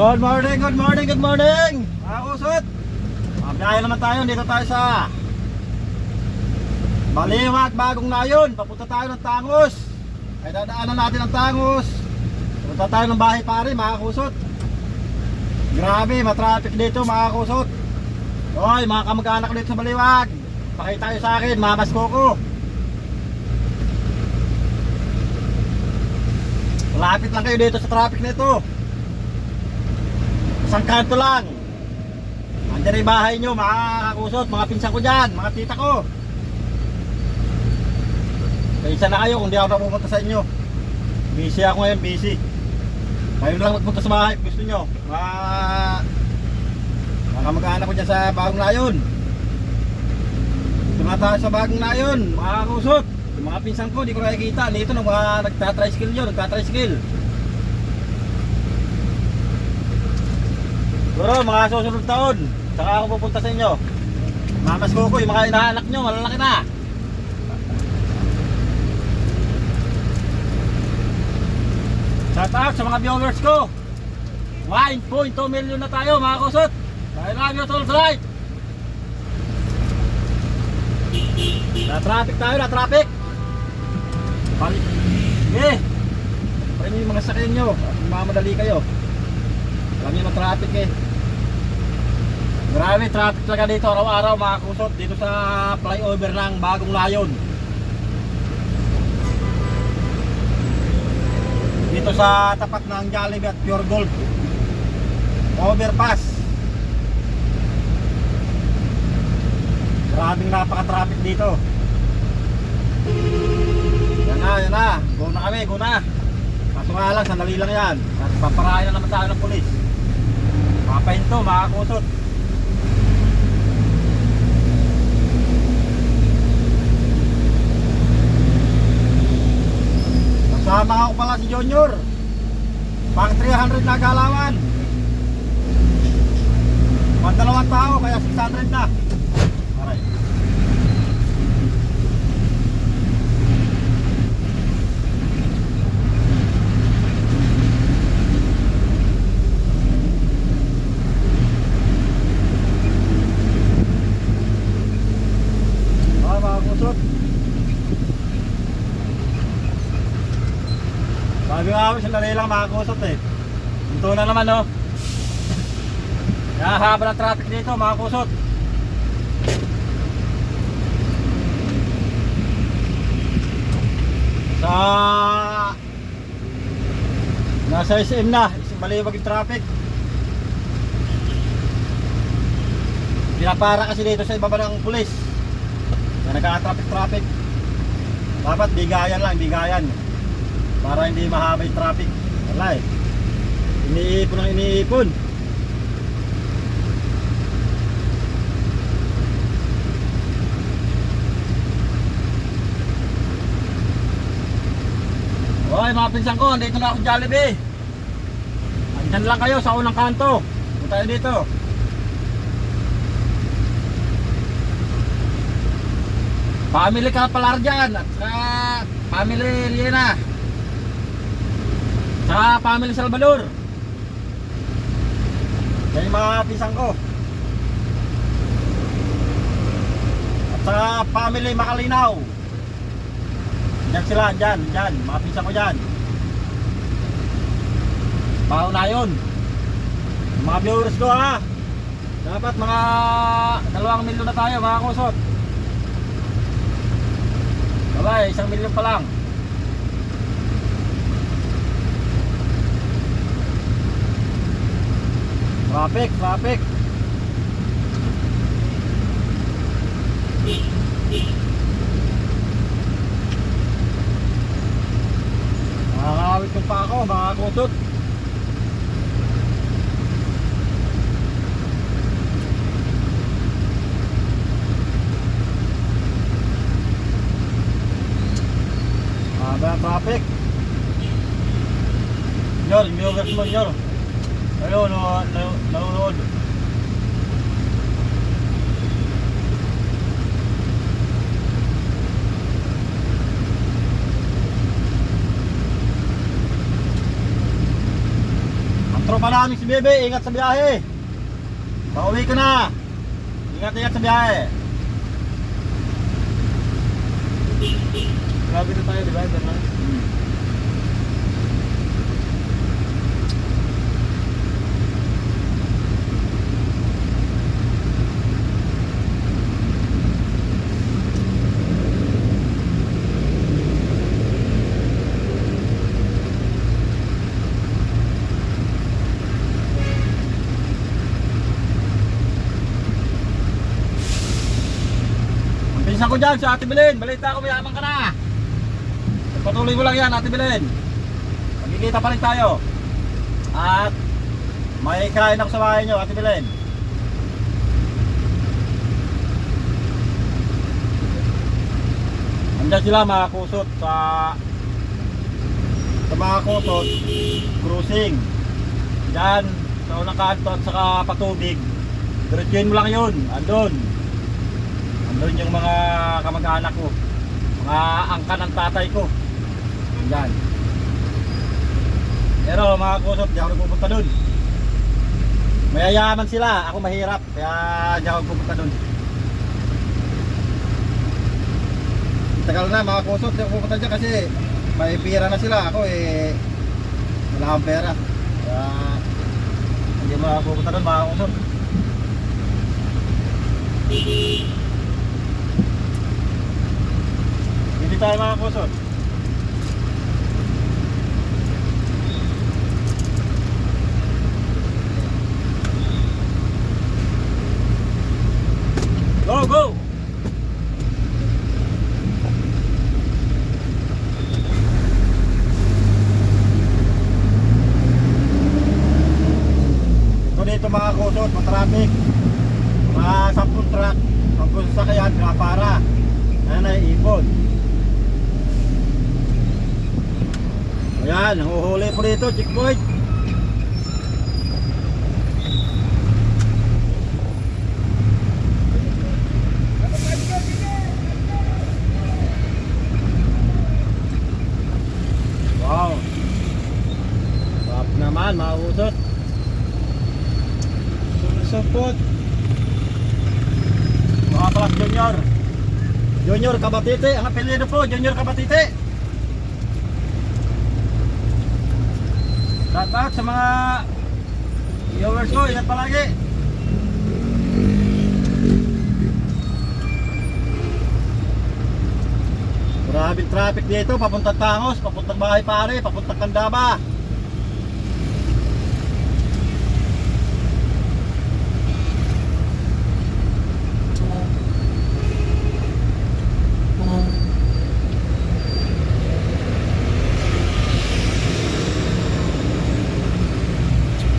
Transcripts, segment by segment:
Good morning, good morning, good morning! Mga kusot! Mabiyahe naman tayo, dito tayo sa Baliwag, Bagong Nayon. Papunta tayo ng Tangos. Ay dadaanan natin ang Tangos. Punta tayo ng bahay pare, mga kusot. Grabe, matraffic dito, mga kusot. Hoy, mga kamag-anak dito sa Baliwag. Pakita tayo sa akin, mamas ko. Malapit lang kayo dito sa traffic nito. Isang kanto lang. Andiyan yung bahay nyo, mga kakusot, mga pinsan ko dyan, mga tita ko. Kaysa na kayo kung di ako napupunta sa inyo. Busy ako ngayon, busy. Kayo na lang magpunta sa bahay, gusto nyo. Mga, mga kamag-anak ko dyan sa bagong layon. Na tayo sa bagong layon, mga kakusot. Mga pinsan ko, di ko nakikita. Dito nung mga nagtatricycle nyo, nagtatricycle. Siguro mga susunod taon, saka ako pupunta sa inyo. Mamas ko ko, yung mga inaanak nyo, malalaki na. Shout out sa mga viewers ko. 1.2 million na tayo mga kusot. Dahil lang yung tol tonight. Na traffic tayo, na traffic. Balik. Sige. Parin yung mga sakyan nyo. Mamadali kayo. Alam niyo na traffic eh. Grabe traffic talaga dito araw-araw mga kusot dito sa flyover ng Bagong Layon. Dito sa tapat ng Jollibee at Pure Gold. Overpass. Grabing napaka-traffic dito. Yan na, yan na. Go na kami, go na. Kaso nga lang, sandali lang yan. At paparayan na naman tayo ng polis. Papahinto, mga kusot. Kasama ko pala si Junior. Pang 300 na galawan. Pang dalawang tao, kaya 600 na. Aray. Ah, mga kusot. Nga ako, sandali lang mga kusot eh. Ito na naman no. Kaya haba ng traffic dito mga. Sa Nasa SM na, maliwag yung traffic. Pinapara kasi dito sa ibaba ng pulis. Na nagka-traffic traffic. Dapat bigayan lang, bigayan. Para hindi mahaba yung traffic. Wala eh. Iniipon ang iniipon. Hoy mga pinsan ko, dito na ako Jollibee. Andyan lang kayo sa unang kanto. Punta tayo dito. Family ka pala dyan at saka family Riena. Saka family Salvador. Yan yung mga pisang ko. At saka family Makalinaw. Diyan sila, dyan, dyan. Mga pisang ko dyan. Baho na yun. Mga viewers ko ha. Dapat mga dalawang milyon na tayo mga kusot. Babay, isang milyon pa lang. Traffic, traffic. Nakakawit yung pa ako, mga kusot. Haba ang traffic. Nyor, yung viewers mo, Nyor. Ayun, no, no, nanonood. Ang Kasama namin si Bebe, ingat sa biyahe. Pauwi ko na. Ingat ingat sa biyahe. Grabe na tayo, di ba? Diyan dyan si Ate Belen. Balita ko mayaman ka na. Patuloy mo lang yan Ate Belen. Magkikita pa rin tayo. At may kain ako sa bahay nyo Ate Belen. Andiyan sila mga kusot sa sa mga kusot cruising. Diyan sa unang kanto at saka patubig. Diretsuhin mo lang yun. Andun. Andun yung mga kamag-anak ko. Mga angka ng tatay ko. Yan. Pero mga kusot, di ako pupunta dun. Mayayaman sila, ako mahirap. Kaya di ako pupunta dun. Tagal na mga kusot, di ako pupunta dyan kasi may pera na sila. Ako eh, wala akong pera. Kaya hindi mo ako pupunta dun mga kusot. Hindi tayo mga kusot. Go, go! Ito dito mga kusot, mga traffic. Mga sampung truck, sampung sasakyan, mga para. Ayan na, ipon. Ayan, nahuhuli po dito, checkpoint. Wow. Sarap naman, mga usot. Support. Mga Plus Junior. Junior Kabatite, ang apelyido po, Junior Kabatite. Shout out sa mga viewers ko, ingat palagi. Maraming traffic dito, papuntang Tangos, papuntang Bahay Pare, papuntang Kandaba.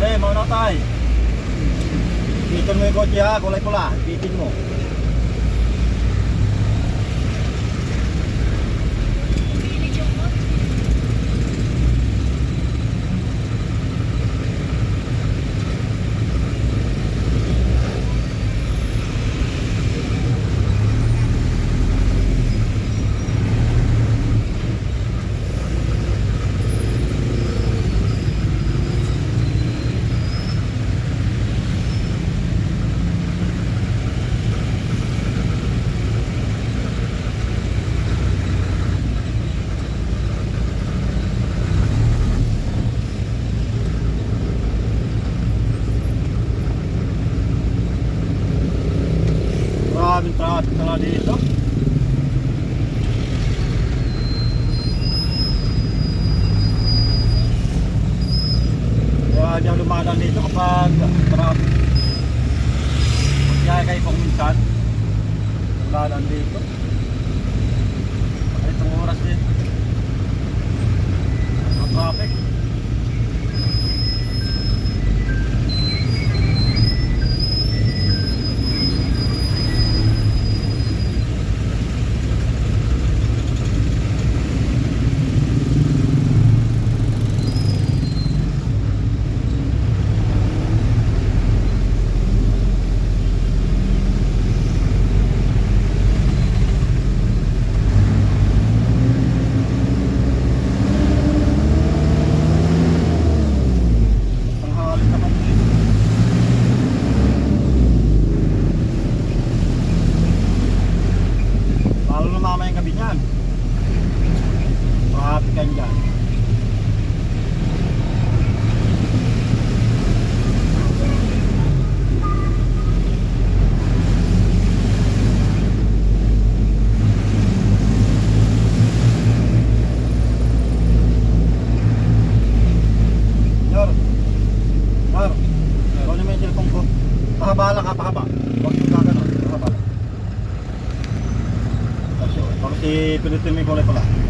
Okay, mauna tayo. Bitin mo yung kotse ha, kulay pula. Bitin mo. nandito. Pahaba lang ka, pahaba. Huwag yung gagano. Pahaba lang. Kasi, pinutin mo yung kulay pala.